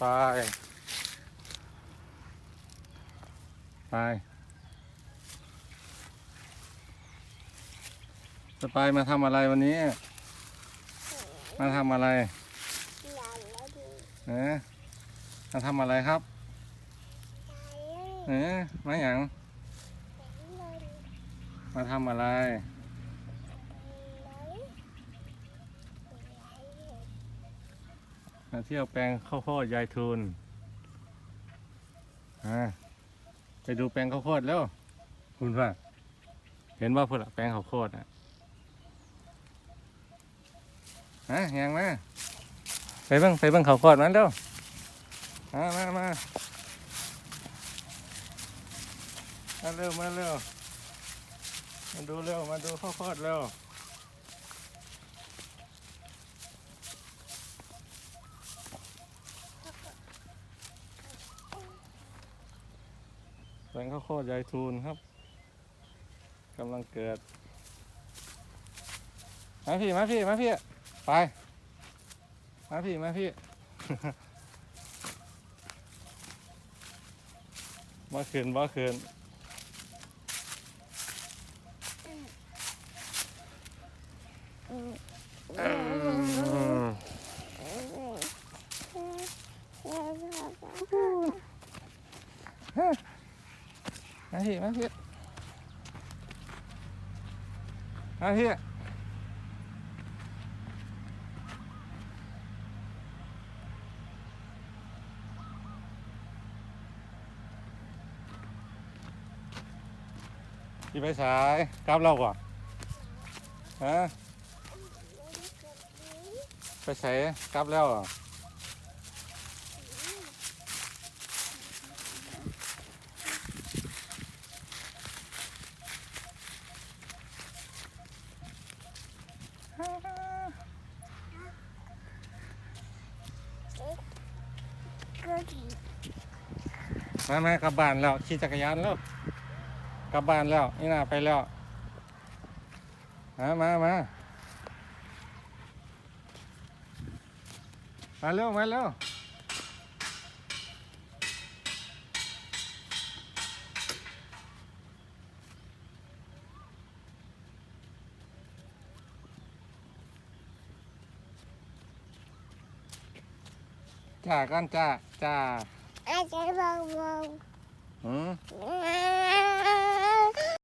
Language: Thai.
ไป ไปสไปายมาทำอะไรวันนี้ มาทำอะไรหลานแล้วดูเอ๊ะมาทำอะไรครับตายเลยเอ๊ะมาอย่างเลยมาทำอะไร มาเที่ยวแปลงข้าวโพดยายทุนอ่าไปดูแปลงข้าวโพดแล้ว คุณว่า เห็นว่าพุ่นอะแปลงข้าวโพดอะฮะยังมาไปเบ้างไปเบ้างข้าวโพดมันเร็วมามามามาเร็วมาเร็วมาดูเร็วมาดูข้าวโพดเร็ว ลงข้าวโพดยายทูนครับกำลังเกิด มาพี่ มาพี่ มาพี่ ไป มาพี่ มาพี่ มาขืนมาขืนอืม มาพี่มาพี่มาพี่พี่ไปสายกลับเราก่อนฮะไปใส่กลับแล้วเห มามากลับบ้านแล้วขี่จักรยานแล้วกลับบ้านแล้วนี่นาไปแล้วมามามามาเร็วมาเร็ว จ้าก่อนจ้าจ้าอาจจะบอกบอก